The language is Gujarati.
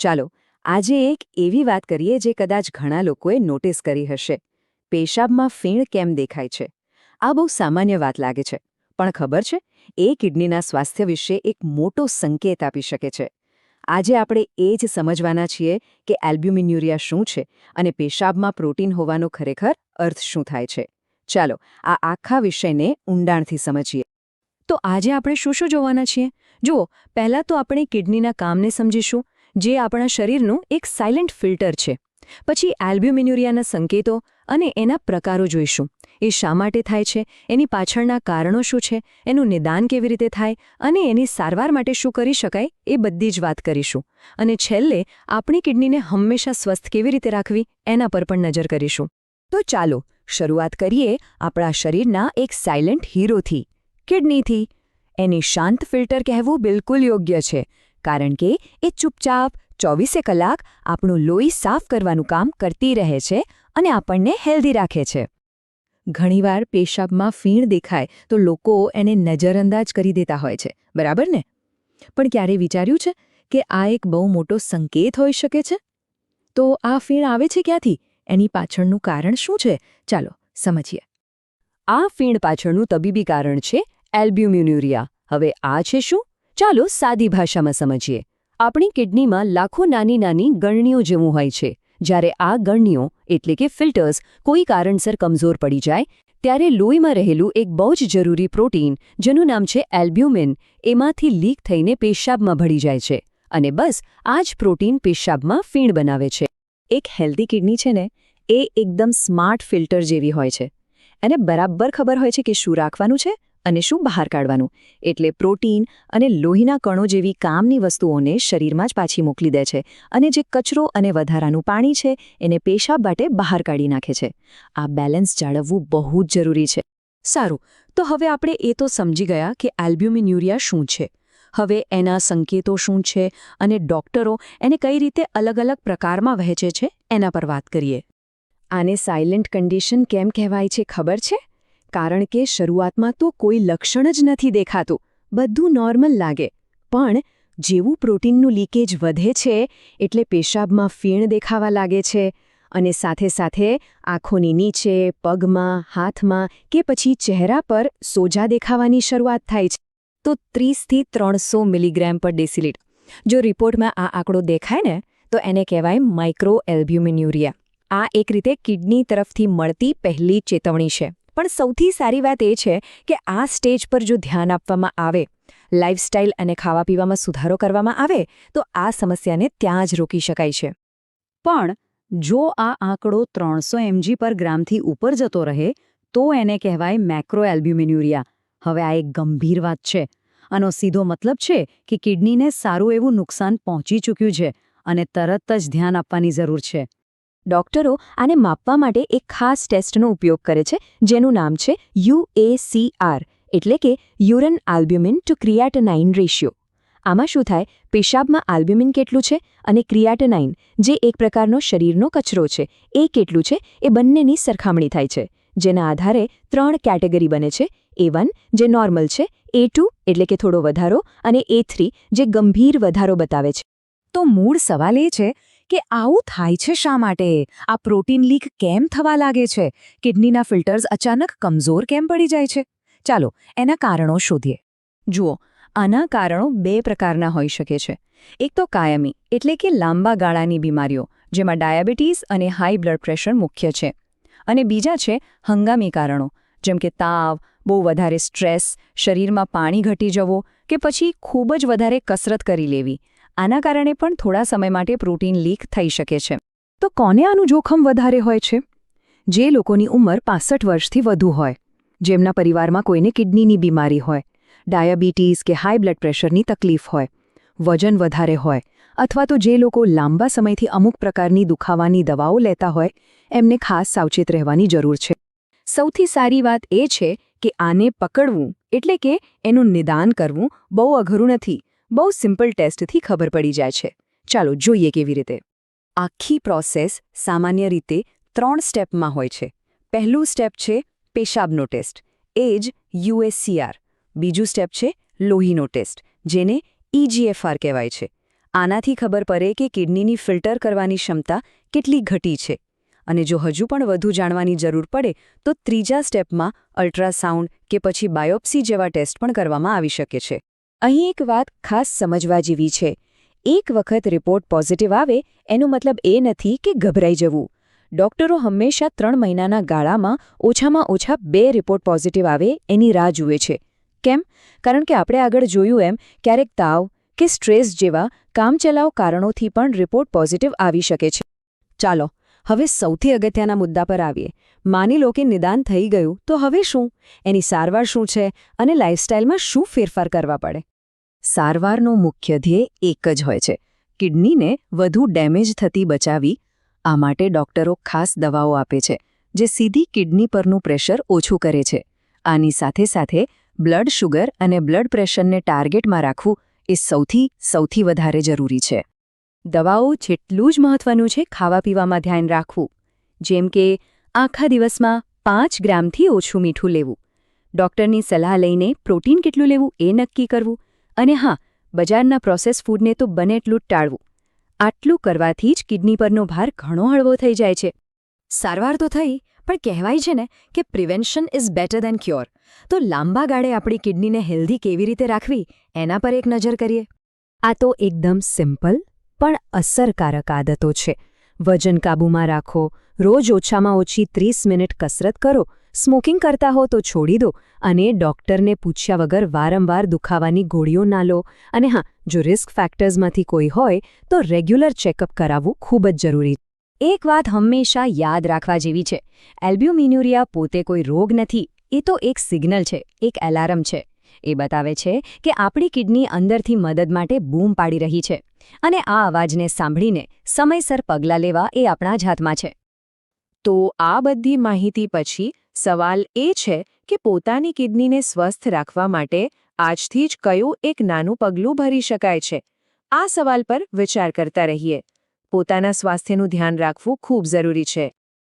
ચાલો, આજે એક એવી વાત કરીએ જે કદાચ ઘણા લોકોએ નોટિસ કરી હશે. પેશાબમાં ફીણ કેમ દેખાય છે? આ બહુ સામાન્ય વાત લાગે છે. પણ ખબર છે? એ કિડનીના સ્વાસ્થ્ય વિશે એક મોટો સંકેત આપી શકે છે. આજે આપણે એ જ સમજવાના છીએ કે એલ્બ્યુમિન્યુરિયા શું છે અને પેશાબમાં પ્રોટીન હોવાનો ખરેખર અર્થ શું થાય છે. ચાલો, આ આખા વિષયને ઊંડાણથી સમજીએ. તો આજે આપણે શું શું જોવાના છીએ? જુઓ, પહેલાં તો આપણે કિડનીના કામને સમજીશું. જે આપણા શરીરનું એક સાયલન્ટ ફિલ્ટર છે. પછી એલ્બ્યુમિન્યુરિયાના સંકેતો અને એના પ્રકારો જોઈશું. એ શા માટે થાય છે? એની પાછળના કારણો શું છે? એનું નિદાન કેવી રીતે થાય? અને એની સારવાર માટે શું કરી શકાય? એ બધી જ વાત કરીશું. અને છેલ્લે આપણી કિડનીને હંમેશા સ્વસ્થ કેવી રીતે રાખવી? એના પર પણ નજર કરીશું. તો ચાલો, શરૂઆત કરીએ આપણા શરીરના એક સાયલન્ટ હીરોથી કિડનીથી. એની શાંત ફિલ્ટર કહેવું બિલકુલ યોગ્ય છે. કારણ કે એ ચૂપચાપ ચોવીસે કલાક આપણું લોહી સાફ કરવાનું કામ કરતી રહે છે અને આપણને હેલ્ધી રાખે છે. ઘણીવાર પેશાબમાં ફીણ દેખાય તો લોકો એને નજરઅંદાજ કરી દેતા હોય છે, બરાબર ને? પણ ક્યારે વિચાર્યું છે કે આ એક બહુ મોટો સંકેત હોઈ શકે છે? તો આ ફીણ આવે છે ક્યાંથી? એની પાછળનું કારણ શું છે? ચાલો, સમજીએ. આ ફીણ પાછળનું તબીબી કારણ છે એલ્બ્યુમ્યુન્યુરિયા હવે આ છે શું? ચાલો સાદી ભાષામાં સમજીએ. આપણી કિડનીમાં લાખો નાની નાની ગળણીઓ જેવું હોય છે. જ્યારે આ ગળણીઓ એટલે કે ફિલ્ટર્સ, કોઈ કારણસર કમજોર પડી જાય, ત્યારે લોહીમાં રહેલું એક બહુ જ જરૂરી પ્રોટીન, જેનું નામ છે એલ્બ્યુમિન, એમાંથી લીક થઈને પેશાબમાં ભળી જાય છે. અને બસ, આ જ પ્રોટીન પેશાબમાં ફીણ બનાવે છે. એક હેલ્ધી કિડની છે ને, એ એકદમ સ્માર્ટ ફિલ્ટર જેવી હોય છે. એને બરાબર ખબર હોય છે કે શું રાખવાનું છે? અને શું બહાર કાઢવાનું? એટલે પ્રોટીન અને લોહીના કણો જેવી કામની વસ્તુઓને શરીરમાં જ પાછી મોકલી દે છે અને જે કચરો અને વધારાનું પાણી છે, એને પેશાબ માટે બહાર કાઢી નાખે છે. આ બેલેન્સ જાળવવું બહુ જ જરૂરી છે. સારું, તો હવે આપણે એ તો સમજી ગયા કે એલ્બ્યુમિન્યુરિયા શું છે. હવે એના સંકેતો શું છે અને ડોક્ટરો એને કઈ રીતે અલગ અલગ પ્રકારમાં વહેંચે છે, એના પર વાત કરીએ. આને સાયલેન્ટ કન્ડિશન કેમ કહેવાય છે, ખબર છે? કારણ કે શરૂઆતમાં તો કોઈ લક્ષણ જ નથી દેખાતું. બધું નોર્મલ લાગે. પણ જેવું પ્રોટીનનું લીકેજ વધે છે, એટલે પેશાબમાં ફીણ દેખાવા લાગે છે અને સાથે સાથે આંખોની નીચે, પગમાં, હાથમાં કે પછી ચહેરા પર સોજા દેખાવાની શરૂઆત થાય છે. તો ત્રીસથી ત્રણસો મિલીગ્રામ પર ડેસિલિટ જો રિપોર્ટમાં આ આંકડો દેખાય ને, તો એને કહેવાય માઇક્રો એલ્બ્યુમિન્યુરિયા આ એક રીતે કિડની તરફથી મળતી પહેલી ચેતવણી છે. પણ સૌથી સારી વાત એ છે કે આ સ્ટેજ પર જો ધ્યાન આપવામાં આવે લાઇફસ્ટાઇલ અને ખાવા પીવામાં સુધારો કરવામાં આવે, તો આ સમસ્યાને ત્યાં જ રોકી શકાય છે. પણ જો આ આંકડો ત્રણસો એમજી પર ગ્રામથી ઉપર જતો રહે, તો એને કહેવાય મેક્રો એલ્બ્યુમિન્યુરિયા. હવે આ એક ગંભીર વાત છે. આનો સીધો મતલબ છે કે કિડનીને સારું એવું નુકસાન પહોંચી ચૂક્યું છે અને તરત જ ધ્યાન આપવાની જરૂર છે. ડોક્ટરો આને માપવા માટે એક ખાસ ટેસ્ટનો ઉપયોગ કરે છે, જેનું નામ છે યુએસીઆર એટલે કે urine albumin to creatinine ratio. આમાં શું થાય? પેશાબમાં આલ્બ્યુમિન કેટલું છે અને ક્રિયાટનાઇન, જે એક પ્રકારનો શરીરનો કચરો છે, એ કેટલું છે? એ બંનેની સરખામણી થાય છે. જેના આધારે ત્રણ કેટેગરી બને છે, એ જે નોર્મલ છે, એ એટલે કે થોડો વધારો, અને એ જે ગંભીર વધારો બતાવે છે. તો મૂળ સવાલ એ છે કે આવું થાય છે શા માટે? આ પ્રોટીન લીક કેમ થવા લાગે છે? કિડનીના ફિલ્ટર્સ અચાનક કમજોર કેમ પડી જાય છે? ચાલો, એના કારણો શોધીએ. જુઓ, આના કારણો બે પ્રકારના હોઈ શકે છે. એક તો કાયમી, એટલે કે લાંબા ગાળાની બીમારીઓ, જેમાં ડાયાબિટીસ અને હાઈ બ્લડ પ્રેશર મુખ્ય છે. અને બીજા છે હંગામી કારણો, જેમ કે તાવ, બહુ વધારે સ્ટ્રેસ, શરીરમાં પાણી ઘટી જવો કે પછી ખૂબ જ વધારે કસરત કરી લેવી. આના કારણે પણ થોડા સમય માટે પ્રોટીન લીક થઈ શકે છે. તો કોને આનું જોખમ વધારે હોય છે? જે લોકોની ઉંમર પાસઠ વર્ષથી વધુ હોય, જેમના પરિવારમાં કોઈને કિડનીની બીમારી હોય, ડાયાબિટીસ કે હાઈ બ્લડ પ્રેશરની તકલીફ હોય, વજન વધારે હોય, અથવા તો જે લોકો લાંબા સમયથી અમુક પ્રકારની દુખાવાની દવાઓ લેતા હોય, એમને ખાસ સાવચેત રહેવાની જરૂર છે. સૌથી સારી વાત એ છે કે આને પકડવું એટલે કે એનું નિદાન કરવું બહુ અઘરું નથી. બહુ સિમ્પલ ટેસ્ટથી ખબર પડી જાય છે. ચાલો જોઈએ કેવી રીતે. આખી પ્રોસેસ સામાન્ય રીતે ત્રણ સ્ટેપમાં હોય છે. પહેલું સ્ટેપ છે પેશાબનો ટેસ્ટ, એ જ યુએસસીઆર બીજું સ્ટેપ છે લોહીનો ટેસ્ટ, જેને ઇજીએફઆર કહેવાય છે. આનાથી ખબર પડે કે કિડનીની ફિલ્ટર કરવાની ક્ષમતા કેટલી ઘટી છે. અને જો હજુ પણ વધુ જાણવાની જરૂર પડે, તો ત્રીજા સ્ટેપમાં અલ્ટ્રાસાઉન્ડ કે પછી બાયોપ્સી જેવા ટેસ્ટ પણ કરવામાં આવી શકે છે. અહીં એક વાત ખાસ સમજવા જેવી છે. એક વખત રિપોર્ટ પોઝિટિવ આવે, એનો મતલબ એ નથી કે ગભરાઈ જવું. ડોક્ટરો હંમેશા ત્રણ મહિનાના ગાળામાં ઓછામાં ઓછા બે રિપોર્ટ પોઝિટિવ આવે એની રાહ જુએ છે. કેમ? કારણ કે આપણે આગળ જોયું એમ, ક્યારેક તાવ કે સ્ટ્રેસ જેવા કામચલાઉ કારણોથી પણ રિપોર્ટ પોઝિટિવ આવી શકે છે. ચાલો હવે સૌથી અગત્યના મુદ્દા પર આવીએ. માની લો કે નિદાન થઈ ગયું, તો હવે શું? એની સારવાર શું છે? અને લાઇફસ્ટાઇલમાં શું ફેરફાર કરવા પડે? સારવારનો મુખ્ય ધ્યેય એક જ હોય છે. કિડનીને વધુ ડેમેજ થતી બચાવી, આ માટે ડોક્ટરો ખાસ દવાઓ આપે છે, જે સીધી કિડની પરનું પ્રેશર ઓછું કરે છે. આની સાથે સાથે બ્લડ શુગર અને બ્લડ પ્રેશરને ટાર્ગેટમાં રાખવું એ સૌથી સૌથી વધારે જરૂરી છે. દવાઓ જેટલું જ મહત્વનું છે ખાવા પીવામાં ધ્યાન રાખવું. જેમ કે, આખા દિવસમાં પાંચ ગ્રામથી ઓછું મીઠું લેવું. ડૉક્ટરની સલાહ લઈને પ્રોટીન કેટલું લેવું એ નક્કી કરવું અને હા, બજારના પ્રોસેસ ફૂડને તો બને એટલું ટાળવું. આટલું કરવાથી જ કિડની પરનો ભાર ઘણો હળવો થઈ જાય છે. સારવાર તો થઈ, પણ કહેવાય છે ને કે prevention is better than cure. તો લાંબા ગાળે આપણી કિડનીને હેલ્ધી કેવી રીતે રાખવી, એના પર એક નજર કરીએ. આ તો એકદમ સિમ્પલ પણ અસરકારક આદતો છે. વજન કાબૂમાં રાખો, રોજ ઓછામાં ઓછી ત્રીસ મિનિટ કસરત કરો, સ્મોકિંગ કરતા હો તો છોડી દો અને ડોક્ટરને પૂછ્યા વગર વારંવાર દુખાવાની ગોળીઓ ના લો. અને હા, જો રિસ્ક ફેક્ટર્સમાંથી કોઈ હોય, તો રેગ્યુલર ચેકઅપ કરાવવું ખૂબ જ જરૂરી એક વાત હંમેશા યાદ રાખવા જેવી છે. એલ્બ્યુમિન્યુરિયા પોતે કોઈ રોગ નથી, એ તો એક સિગ્નલ છે, એક એલાર્મ છે. એ બતાવે છે કે આપણી કિડની અંદરથી મદદ માટે બૂમ પાડી રહી છે અને આ અવાજને સાંભળીને સમયસર પગલાં લેવા એ આપણા જ હાથમાં છે. તો આ બધી માહિતી પછી સવાલ એ છે કે પોતાની કિડનીને સ્વસ્થ રાખવા માટે આજથી જ કયું એક નાનું પગલું ભરી શકાય છે? આ સવાલ પર વિચાર કરતા રહીએ. પોતાના સ્વાસ્થ્યનું ધ્યાન રાખવું ખૂબ જરૂરી છે.